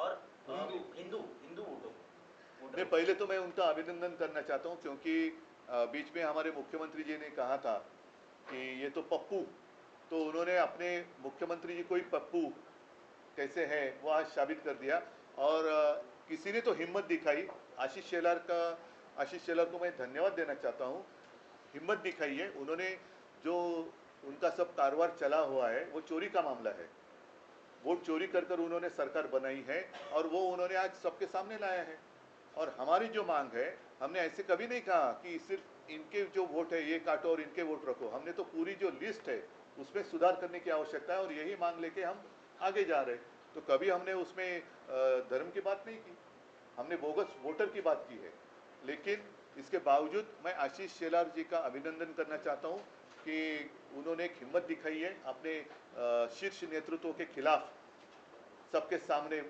और हिंदू। हिंदू वोटों नहीं पहले तो मैं उनका अभिनंदन करना चाहता हूँ क्योंकि बीच में हमारे मुख्यमंत्री जी ने कहा था कि ये तो पप्पू तो उन्होंने अपने मुख्यमंत्री जी को ही पप्पू कैसे है वो आज साबित कर दिया। और किसी ने तो हिम्मत दिखाई। आशीष शेलार का आशीष शेलार को मैं धन्यवाद देना चाहता हूँ। हिम्मत दिखाई है। उन्होंने जो उनका सब कारोबार चला हुआ है वो चोरी का मामला है। वोट चोरी कर कर उन्होंने सरकार बनाई है और वो उन्होंने आज सबके सामने लाया है। और हमारी जो मांग है, हमने ऐसे कभी नहीं कहा कि सिर्फ़ इनके जो वोट है, ये काटो और इनके वोट रखो। हमने तो पूरी जो लिस्ट है, उसमें सुधार करने की आवश्यकता है और यही मांग लेके हम आगे जा रहे हैं। तो कभी हमने उसमें धर्म की बात नहीं की। हमने बोगस वोटर की बात की है। लेकिन इसके बावजूद मैं आशीष शेलार जी का अभिनंदन करना चाहता हूँ कि उन्होंने एक हिम्मत दिखाई है अपने शीर्ष नेतृत्व के खिलाफ सबके सामने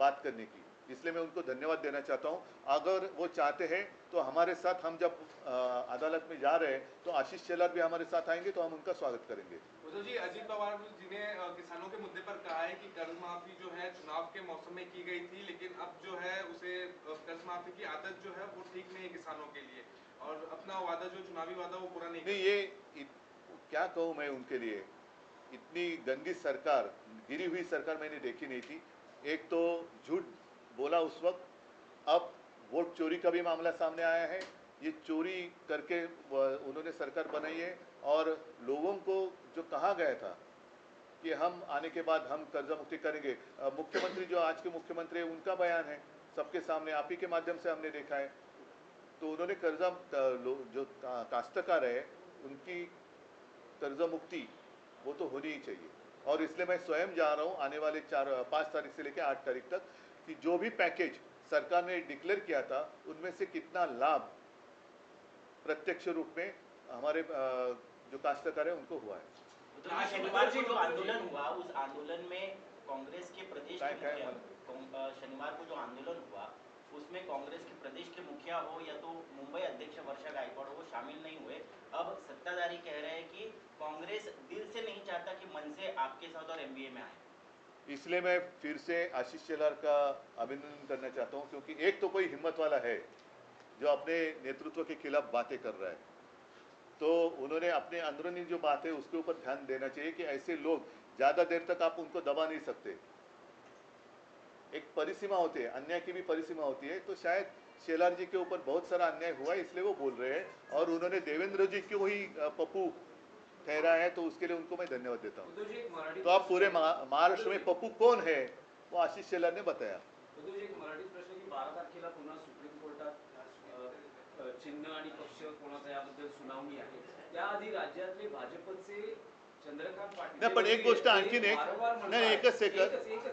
बात करने की। इसलिए मैं उनको धन्यवाद देना चाहता हूँ। अगर वो चाहते हैं तो हमारे साथ हम जब अ, अदालत में जा रहे हैं तो आशीष शेलार भी हमारे साथ आएँगे तो हम उनका स्वागत करेंगे। उद्धव जी अजीत पवार जी ने किसानों के मुद्दे पर कहा है कि कर्ज माफ़ी जो है चुनाव के मौसम में की गई थी लेकिन अब जो है उसे कर्ज माफ़ी की आदत जो है वो ठीक नहीं है किसानों के लिए। और अपना वादा जो चुनावी वादा वो पूरा नहीं नहीं ये इत, क्या कहूँ मैं उनके लिए? इतनी गंदी सरकार गिरी हुई सरकार मैंने देखी नहीं थी। एक तो झूठ बोला उस वक्त, अब वोट चोरी का भी मामला सामने आया है। ये चोरी करके उन्होंने सरकार बनाई है और लोगों को जो कहा गया था कि हम आने के बाद हम कर्जा मुक्ति करेंगे। मुख्यमंत्री जो आज के मुख्यमंत्री है, उनका बयान है। सबके सामने, आप ही के माध्यम से हमने देखा है। तो उन्होंने कर्जा जो काश्तकार है, उनकी कर्जा मुक्ति, वो तो होनी ही चाहिए। और इसलिए मैं स्वयं जा रहा हूँ, आने वाले चार पाँच तारीख से लेकर आठ तारीख तक। कि जो भी पैकेज सरकार ने डिक्लेयर किया था उनमें से कितना लाभ प्रत्यक्ष रूप में हमारे जो काश्तकार है उनको हुआ है। शनिवार को जो आंदोलन हुआ उस आंदोलन में कांग्रेस के प्रदेश शनिवार को जो आंदोलन हुआ उसमें कांग्रेस के प्रदेश के मुखिया हो या तो मुंबई अध्यक्ष वर्षा गायकवाड़ हो शामिल नहीं हुए। अब सत्ताधारी कह रहे हैं कि कांग्रेस दिल से नहीं चाहता कि मन से आपके साथ और एमबीए में आए। इसलिए मैं फिर से आशीष शेलार का अभिनंदन करना चाहता हूँ, क्योंकि एक तो कोई हिम्मत वाला है जो अपने नेतृत्व के खिलाफ बातें कर रहा है। तो उन्होंने अपने अंदरूनी जो बात है, उसके ऊपर ध्यान देना चाहिए कि ऐसे लोग ज़्यादा देर तक आप उनको दबा नहीं सकते। एक परिसीमा होती है, अन्याय की भी परिसीमा होती है तो शायद शेलार जी के ऊपर बहुत सारा अन्याय हुआ है इसलिए वो बोल रहे हैं। और उन्होंने देवेंद्र जी क्यों ही पप्पू ठहरा है तो उसके लिए उनको मैं धन्यवाद देता हूँ। तो आप पूरे महा- महाराष्ट्र में पप्पू कौन है? वो आशीष शेलार ने बताया। चिन्ह आणि पक्ष कोणाचा याबद्दल सुनावणी आहे. त्याआधी राज्यातले भाजपचे नाही पण एक गोष्ट आणखीन एक नाही. एकच सेकंद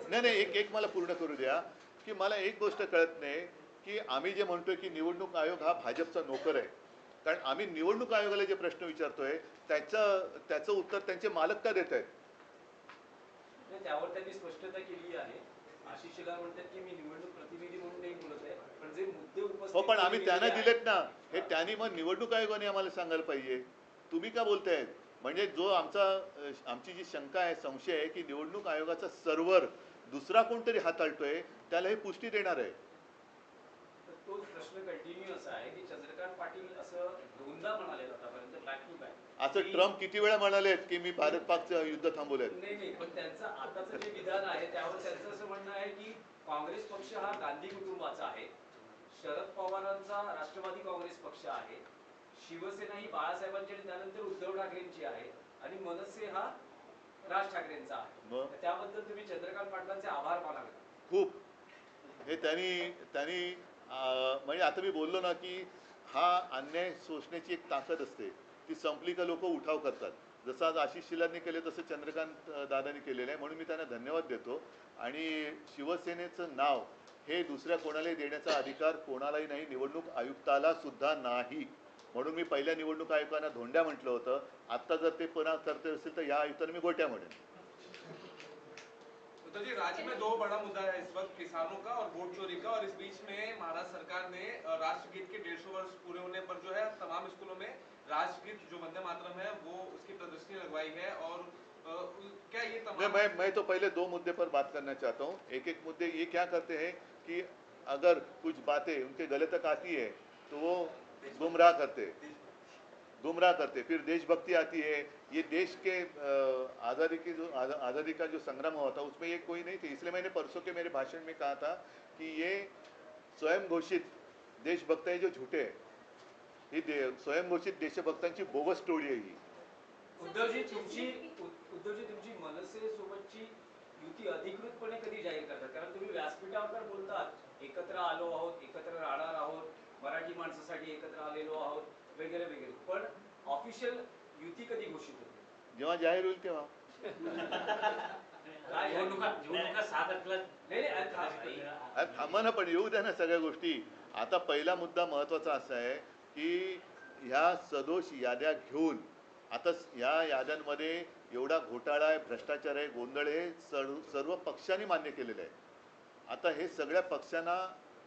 नाही नाही एक एक मला पूर्ण करू द्या की मला एक गोष्ट कळत नाही की आम्ही जे म्हणतोय की निवडणूक आयोग हा भाजपचा नोकर आहे. कारण आम्ही निवडणूक आयोगाला जे प्रश्न विचारतोय त्याचं त्याचं उत्तर त्यांचे मालक का देत आहेत? त्यावर त्यांनी स्पष्टता केली आहे. आशिष शेलार म्हणतात की मी निवडणूक प्रतिनिधी म्हणून नाही बोलत आहे. पण जे मुद्दे उपस्थित हो पण आम्ही त्यांना दिलेत ना. हे. त्यांनी मग निवडणूक आयोगाने आम्हाला सांगायला पाहिजे. तुम्ही का बोलताय? म्हणजे जो आमचा आमची जी शंका आहे संशय आहे की निवडणूक आयोगाचा सर्व्हर दुसरा कोणतरी हाताळतोय त्याला हे पुष्टी देणार आहे. तो प्रश्न कंटिन्यू असा आहे की चंद्रकांत पाटील असं दोनदा म्हणाले आतापर्यंत बॅक बॅक असं ट्रम्प किती वेळा म्हणालेत की मी भारत पाकचं युद्ध थांबवलेत नाही नाही पण त्यांचं आताचं जे विधान आहे त्यावर त्यांचं असं म्हणणं आहे की काँग्रेस पक्ष हा गांधी कुटुंबाचा आहे. शरद पवारांचा राष्ट्रवादी काँग्रेस पक्ष आहे. शिवसेना ही बाळासाहेबांची आणि त्यानंतर उद्धव ठाकरेंची आहे. आणि मनसे हा राज ठाकरेंचा आहे. त्याबद्दल तुम्ही चंद्रकांत पाटलांचे आभार मानावे. खूप. हे त्यांनी त्यांनी म्हणजे आता मी बोललो ना की हा अन्याय सोसण्याची एक ताकद असते. ती संपली का लोक उठाव करतात. जसं आज आशिष शिलांनी केले तसं चंद्रकांत दादांनी केलेलं आहे. म्हणून मी त्यांना धन्यवाद देतो. आणि शिवसेनेचं नाव हे दुसऱ्या कोणालाही देण्याचा अधिकार कोणालाही नाही. निवडणूक आयुक्ताला सुद्धा नाही. म्हणून मी पहिल्या निवडणूक आयुक्तांना धोंड्या म्हटलं होतं. आत्ता जर ते पुन्हा करते असतील तर या आयुक्तांना मी गोट्या म्हणेन. उद्धव जी राज्य में दो बड़ा मुद्दा है इस वक्त किसानों का और वोट चोरी का और इस बीच में महाराष्ट्र सरकार ने राष्ट्रगीत के डेढ़ वर्ष पूरे होने पर जो है तमाम स्कूलों में राष्ट्रगीत जो वंदे मातरम है वो उसकी प्रदर्शनी लगवाई है और क्या ये मैं तमाम मैं मैं तो पहले दो मुद्दे पर बात करना चाहता हूँ। एक एक मुद्दे ये क्या करते हैं कि अगर कुछ बातें उनके गले तक आती है तो वो गुमराह करते गुमराह करते फिर देशभक्ति आती है। ये देश के आज़ादी की जो आज़ादी का जो संग्राम हुआ था, उसमें ये कोई नहीं थी। इसलिए मैंने परसों के मेरे भाषण में कहा था कि ये स्वयं घोषित देशभक्त आहे जो आहे ही। स्वयं घोषित देशभक्तांची बोगस टोळी आहे ही। उद्धवजी कारण एकत्र आलो आहोत, एकत्र मराठी एकत्र आहोत. वगैरे वगैरे. पण ऑफिशियल युती कधी घोषित होते? जेव्हा जाहीर होईल तेव्हा. थांबा ना पण येऊ द्या ना सगळ्या गोष्टी. आता पहिला मुद्दा महत्त्वाचा असा आहे की ह्या सदोष याद्या घेऊन आता ह्या याद्यांमध्ये एवढा घोटाळा आहे भ्रष्टाचार आहे गोंधळ आहे सर्व सर्व पक्षांनी मान्य केलेलं आहे. आता हे सगळ्या पक्षांना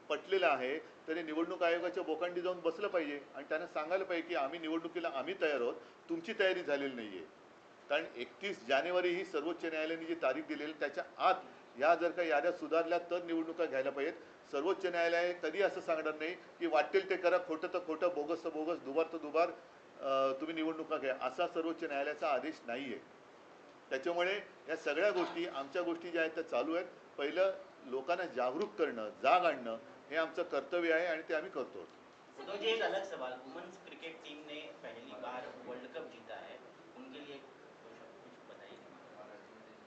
पटलेलं आहे तरी निवडणूक आयोगाच्या बोकांडी जाऊन बसलं पाहिजे आणि त्यांना सांगायला पाहिजे की आम्ही निवडणुकीला आम्ही तयार आहोत तुमची तयारी झालेली नाही आहे कारण एकतीस जानेवारी ही सर्वोच्च न्यायालयाने जी तारीख दिलेली त्याच्या आत या जर का याद्या सुधारल्या तर निवडणुका घ्यायला पाहिजेत. सर्वोच्च न्यायालय कधी असं सांगणार नाही की वाटेल ते करा खोटं तर खोटं बोगस तर बोगस दुबार तर दुबार तुम्ही निवडणुका घ्या. असा सर्वोच्च न्यायालयाचा आदेश नाही आहे त्याच्यामुळे या सगळ्या गोष्टी आमच्या गोष्टी ज्या आहेत त्या चालू आहेत. पहिलं लोकांना जागरूक करणं जाग आणणं हे आमचं कर्तव्य आहे आणि ते आम्ही करतो. जी एक अलग सवाल. वुमेन्स क्रिकेट टीम ने पहली बार वर्ल्ड कप जीता है उनके लिए कुछ बताइए.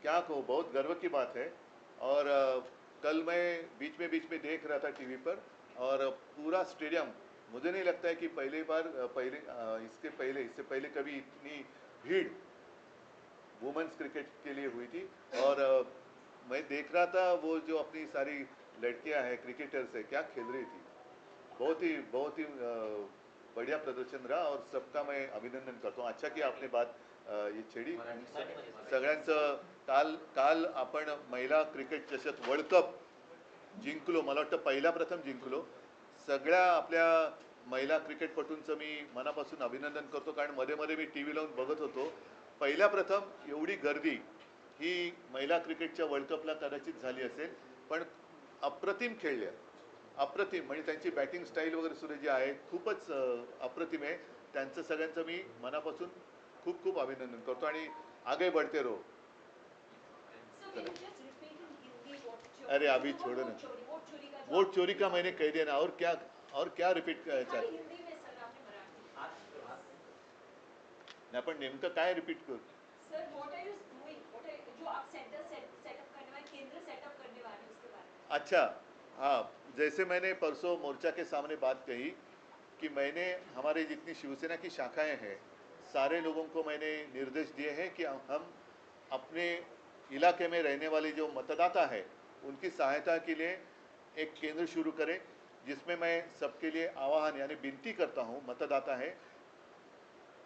क्या कहो बहुत गर्व की बात है. और कल मैं बीच में बीच में देख रहा था टीवी पर और पूरा स्टेडियम मुझे नहीं लगता है कि पहली बार पहले इसके पहले इससे पहले कभी इतनी भीड़ वुमेन्स क्रिकेट के लिए हुई थी. और मैं देख रहा था वो जो अपनी सारी लड़कियां हैं क्रिकेटर्स हैं क्या खेल रही थी? बहुत ही बहुत ही बढ़िया प्रदर्शन रहा और सबका मैं अभिनंदन करता हूँ। अच्छा की आपने बात ही ये छेड़ी। सगळ्यांचं काल काल आपण महिला क्रिकेट चषक वर्ल्ड कप जिंकलो. मला वाटतं पहिला प्रथम जिंकलो. सगळ्या आपल्या महिला क्रिकेटपटूंचं मी मनापासून अभिनंदन करतो. कारण मध्ये मध्ये मी टी व्ही लावून बघत होतो. पहिल्या प्रथम एवढी गर्दी ही महिला क्रिकेटच्या वर्ल्ड कपला कदाचित झाली असेल. पण अप्रतिम खेळल्या अप्रतिम म्हणजे त्यांची बॅटिंग स्टाईल वगैरे सुद्धा जी आहे खूपच अप्रतिम आहे. त्यांचं सगळ्यांचं मी मनापासून खूप खूप अभिनंदन करतो आणि आगे बढ़ते रहो. अरे अभी छोड़ो वोट ना। चोरी वोट चोरी का मैंने कह दिया ना और क्या और क्या रिपीट खाली चाहते हिंदी में सर आपने मराठी. नाही आपण नेमकं काय रिपीट करू? Sir what are you doing what जो आप सेंटर सेटअप करने वाले केंद्र सेटअप करने वाले उसके बारे में? अच्छा हाँ जैसे मैंने परसों मोर्चा के सामने बात कही कि मैंने, हमारे जितनी शिवसेना की शाखाएँ हैं, सारे लोगों को मैंने निर्देश दिए हैं कि हम अपने इलाके में रहने वाले जो मतदाता है, उनकी सहायता के लिए एक केंद्र शुरू करें, जिसमें मैं सबके लिए आवाहन यानी विनती करता हूँ, मतदाता है,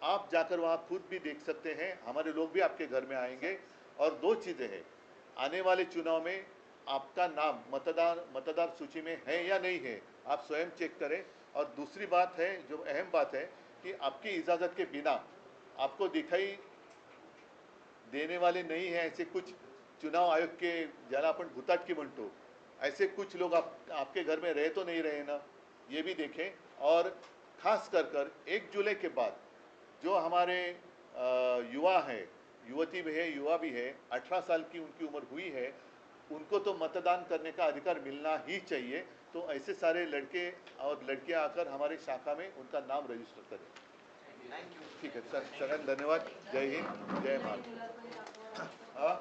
आप जाकर वहाँ खुद भी देख सकते हैं, हमारे लोग भी आपके घर में आएँगे और दो चीज़ें हैं, आने वाले चुनाव में आपका नाम मतदान मतदार सूची में है या नहीं है, आप स्वयं चेक करें। और दूसरी बात है, जो अहम बात है, कि आपकी इजाज़त के बिना आपको दिखाई देने वाले नहीं हैं ऐसे कुछ चुनाव आयोग के ज्याला आपण भुताटकी म्हणतो ऐसे कुछ लोग आप, आपके घर में रह तो नहीं रहे ना, ये भी देखें। और खास कर कर एक जुलाई के बाद जो हमारे युवा हैं, युवती भी है, युवा भी है, अठारह साल की उनकी उम्र हुई है उनको तो मतदान करने का अधिकार मिलना ही चाहिए। तो ऐसे सारे लड़के और लड़कियाँ आकर हमारे शाखा में उनका नाम रजिस्टर करें। ठीक है सर सगळ्यांना धन्यवाद। जय हिंद जय भारत। दाखवा